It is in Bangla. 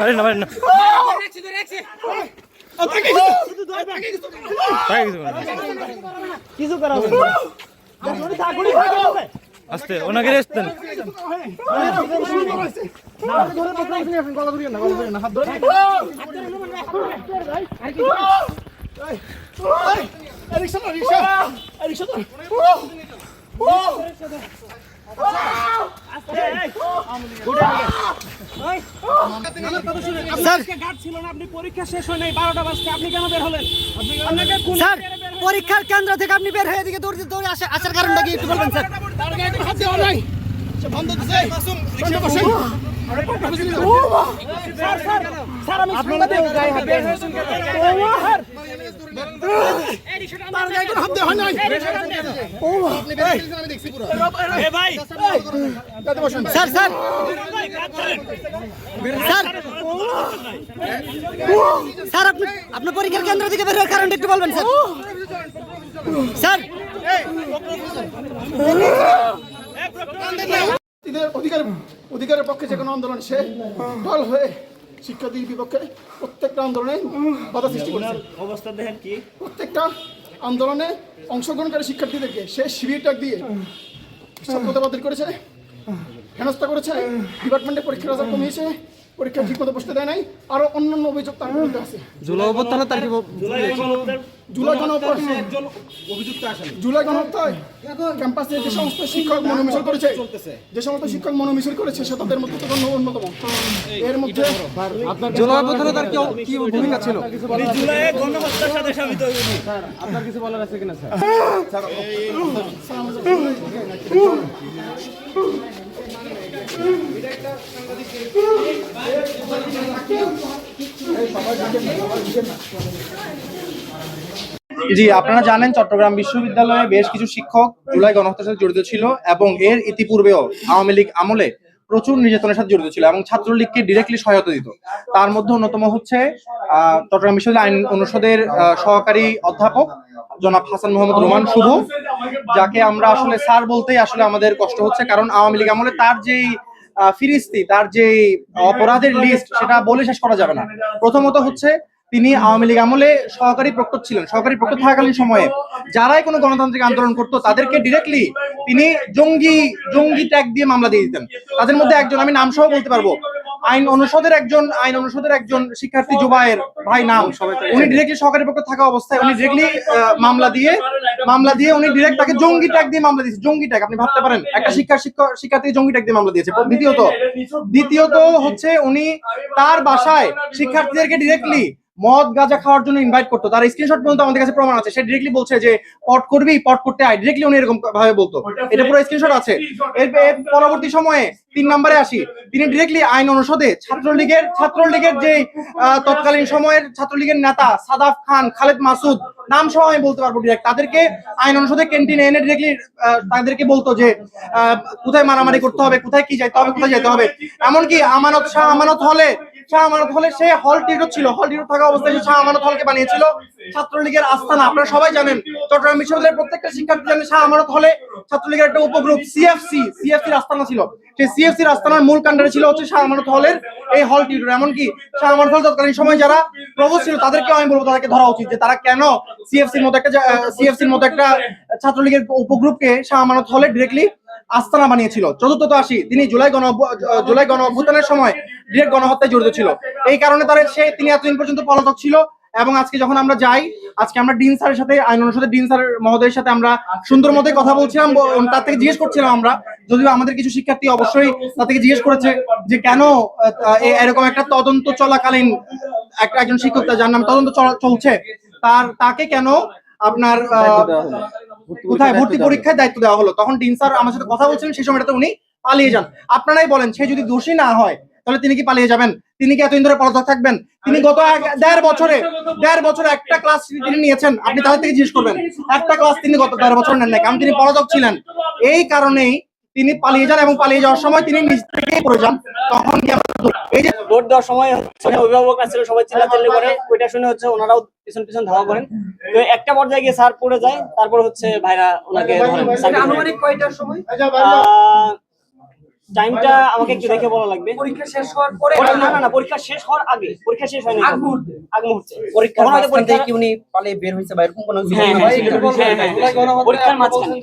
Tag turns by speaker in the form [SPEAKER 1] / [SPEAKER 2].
[SPEAKER 1] মারেন না মারেন না। কিছু
[SPEAKER 2] করা
[SPEAKER 1] আস্তে ওনাকে রেস্ট দেন।
[SPEAKER 2] স্যার ছিল না আপনি পরীক্ষা শেষ নাই বারোটা বাজতে আপনি কেন বের হলেন? আপনাকে
[SPEAKER 3] স্যার পরীক্ষার কেন্দ্র থেকে আপনি বের হয়ে এদিকে দৌড়ে দৌড়ে আসা আসার কারণটা কি একটু বলবেন স্যার?
[SPEAKER 2] স্যার হয়
[SPEAKER 3] স্যার স্যার স্যার স্যার আপনি আপনার পরীক্ষার কেন্দ্র থেকে বের হওয়ার একটু বলবেন স্যার স্যার
[SPEAKER 4] অধিকার অধিকারের পক্ষে যে কোনো আন্দোলন সে ঢল হয়ে শিক্ষার্থীর বিপক্ষে? প্রত্যেকটা আন্দোলনে বাধা সৃষ্টি করেছে।
[SPEAKER 2] অবস্থা দেখেন কি?
[SPEAKER 4] প্রত্যেকটা আন্দোলনে অংশগ্রহণকারী শিক্ষার্থীদেরকে সে শিবির টাক দিয়ে সফলতা বাতিল করেছে হেনস্থা করেছে ডিপার্টমেন্টে পরীক্ষার রেজাল্ট কমিয়েছে পরীক্ষা ঠিকমতো বসতে দেয় নাই আরও অন্যান্য অভিযোগ তার বিরুদ্ধে আছে জুলাই গণ জুলাই গণহত্যায় ক্যাম্পাসে যে সমস্ত শিক্ষক মনোমিশন করেছে যে সমস্ত শিক্ষক মনোমিশন করেছে সে তাদের মধ্যে তখন অন্যতম এর মধ্যে
[SPEAKER 2] জুলাই গণহত্যার সাথে সামিত হইনি
[SPEAKER 5] জি, আপনারা জানেন চট্টগ্রাম বিশ্ববিদ্যালয়ে বেশ কিছু শিক্ষক জুলাই গণহত্যার সাথে জড়িত ছিল এবং এর ইতিপূর্বেও আওয়ামী লীগ আমলে প্রচুর নির্যাতনের সাথে জড়িত ছিল এবং ছাত্রলীগকে ডিরেক্টলি সহায়তা দিত। তার মধ্যে অন্যতম হচ্ছে চট্টগ্রাম বিশ্ববিদ্যালয় আইন অনুষদের সহকারী অধ্যাপক জনাব হাসান মোহাম্মদ রোমান শুভ, যাকে আমরা আসলে স্যার বলতেই আসলে আমাদের কষ্ট হচ্ছে, কারণ আওয়ামী লীগ আমলে তার যেই ফিরিস্তি তার যে অপরাধের লিস্ট সেটা বলে শেষ করা যাবে না। প্রথমত হচ্ছে তিনি আওয়ামী লীগ আমলে সহকারী প্রক্টর ছিলেন। সহকারী প্রক্টর থাকাকালীন সময়ে যারাই কোনো গণতান্ত্রিক আন্দোলন করতো তাদেরকে ডিরেক্টলি তিনি জঙ্গি জঙ্গি ট্যাগ দিয়ে মামলা দিয়ে দিতেন। তাদের মধ্যে একজন আমি নাম সহ বলতে পারব আইন অনুষদের একজন আইন অনুষদের একজন শিক্ষার্থী জুবায়ের ভাই নাম। উনি ডিরেক্টলি সহকারী পক্ষ থাকা অবস্থায় উনি ডিরেক্টলি মামলা দিয়ে মামলা দিয়ে উনি ডিরেক্ট তাকে জঙ্গি ট্যাগ দিয়ে মামলা দিয়েছে জঙ্গি ট্যাগ আপনি ভাবতে পারেন। একটা শিক্ষা শিক্ষার্থী জঙ্গি ট্যাগ দিয়ে মামলা দিয়েছে। দ্বিতীয়ত দ্বিতীয়ত হচ্ছে উনি তার বাসায় শিক্ষার্থীদেরকে ডিরেক্টলি মদ গাঁজা খাওয়ার জন্য ইনভাইট করতো। তার স্ক্রিনশট পর্যন্ত আমাদের কাছে প্রমাণ আছে। সে ডিরেক্টলি বলছে যে পট করবি পট করতে আয়। ডিরেক্টলি উনি এরকম ভাবে বলতো। এটা পুরো স্ক্রিনশট আছে। এর পরবর্তী সময়ে তিন নম্বরে আসি। তিনি ডিরেক্টলি আইন অনুষদে ছাত্রলীগের ছাত্রলীগের যে তৎকালীন সময়ের ছাত্রলীগের নেতা সাদাফ খান খালেদ মাসুদ নাম সহ আমি বলতে পারব ডিরেক্ট তাদেরকে আইন অনুষদে ক্যান্টিনে এনে ডিরেক্টলি তাদেরকে বলতো যে কোথায় মারামারি করতে হবে, কোথায় কি যাইতে হবে, কোথায় যেতে হবে। এমনকি আমানত শাহ, আমানত হলে শাহ আমানত হলে সে হল টিরো ছিল। হল টিরো থাকা অবস্থায় শাহ আমানত হলকে বানিয়েছিল। ছাত্রলীগের আস্থানা আপনারা সবাই জানেন, চট্টগ্রাম বিশ্ববিদ্যালয়ের প্রত্যেকটা শিক্ষার্থী জানেন শাহ আমানত হলে ছাত্রলীগের একটা উপগ্রুপ সিএফসি সিএফসির আস্থানা ছিল। সেই সিএফসির আস্থানার মূল কাণ্ডারে ছিল হচ্ছে শাহ আমানত হলের এই হল টিরো এমনকি শাহ আমানত হল তৎকালীন সময় যারা প্রভু ছিল, তাদেরকেও আমি বলব তাদেরকে ধরা উচিত যে তারা কেন সিএফসির মতো একটা সিএফসির মতো একটা ছাত্রলীগের উপগ্রুপকে শাহ আমানত হলে ডিরেক্টলি আস্তানা বানিয়েছিল। চতুর্থত আসি, তিনি জুলাই গণ জুলাই গণ অভ্যুত্থানের সময় ডিরেক্ট গণহত্যায় জড়িত ছিল। এই কারণে তার সে তিনি এতদিন পর্যন্ত পলাতক ছিল এবং আজকে যখন আমরা যাই আজকে আমরা ডিন স্যারের সাথে আইন অনুষদের ডিন স্যার মহোদয়ের সাথে আমরা সুন্দর মতোই কথা বলছিলাম তার থেকে জিজ্ঞেস করছিলাম আমরা যদিও আমাদের কিছু শিক্ষার্থী অবশ্যই তার থেকে জিজ্ঞেস করেছে যে কেন এরকম একটা তদন্ত চলাকালীন একটা একজন শিক্ষক যার নাম তদন্ত চলা- চলছে তার তাকে কেন আপনার আহ, কোথায় ভর্তি পরীক্ষায় দায়িত্ব দেওয়া হলো? তখন ডিন স্যার আমার সাথে কথা বলছিলেন সেই সময়টাতে উনি পালিয়ে যান। আপনারাই বলেন সে যদি দোষী না হয় তাহলে তিনি কি পালিয়ে যাবেন? তিনি কি এতদিন ধরে পলাতক থাকবেন? তিনি গত এক- দেড় বছরে দেড় বছরে একটা ক্লাস তিনি নিয়েছেন। আপনি তাদের থেকে জিজ্ঞেস করবেন একটা ক্লাস তিনি গত দেড় বছর নেন না কারণ তিনি পলাতক ছিলেন। এই কারণেই তিনি পালিয়ে যান এবং পালিয়ে যাওয়ার সময় তিনি নিজ থেকেই পড়ে যান। তখন কি আমরা এই যে
[SPEAKER 6] ভোট দেওয়ার সময় হচ্ছে অভিভাবক আসছিল সবাই চিল্লাচিল্লি করে ওইটা শুনে হচ্ছে ওনারাও পিছন পিছন ধাওয়া করেন। তো একটা পর্যায়ে গিয়ে স্যার পড়ে যায় তারপর হচ্ছে ভাইরা ওনাকে ধরেন ধরেন।
[SPEAKER 3] কয়টার সময়?
[SPEAKER 6] আহ,
[SPEAKER 2] টাইমটা আমাকে একটু দেখে বলা লাগবে।
[SPEAKER 6] পরীক্ষা শেষ হওয়ার পরে
[SPEAKER 2] না না না পরীক্ষা শেষ হওয়ার আগে পরীক্ষা শেষ হয়নি।
[SPEAKER 6] আগ মুহূর্তে।
[SPEAKER 2] আগ মুহূর্তে।
[SPEAKER 7] পরীক্ষার
[SPEAKER 2] তখন হয়তো পরীক্ষা-
[SPEAKER 7] কি উনি পালে বের হইছে বা এরকম কোনো
[SPEAKER 2] হ্যাঁ, জড়িত আছে হ্যাঁ, হ্যাঁ। পরীক্ষার মাঝখানে।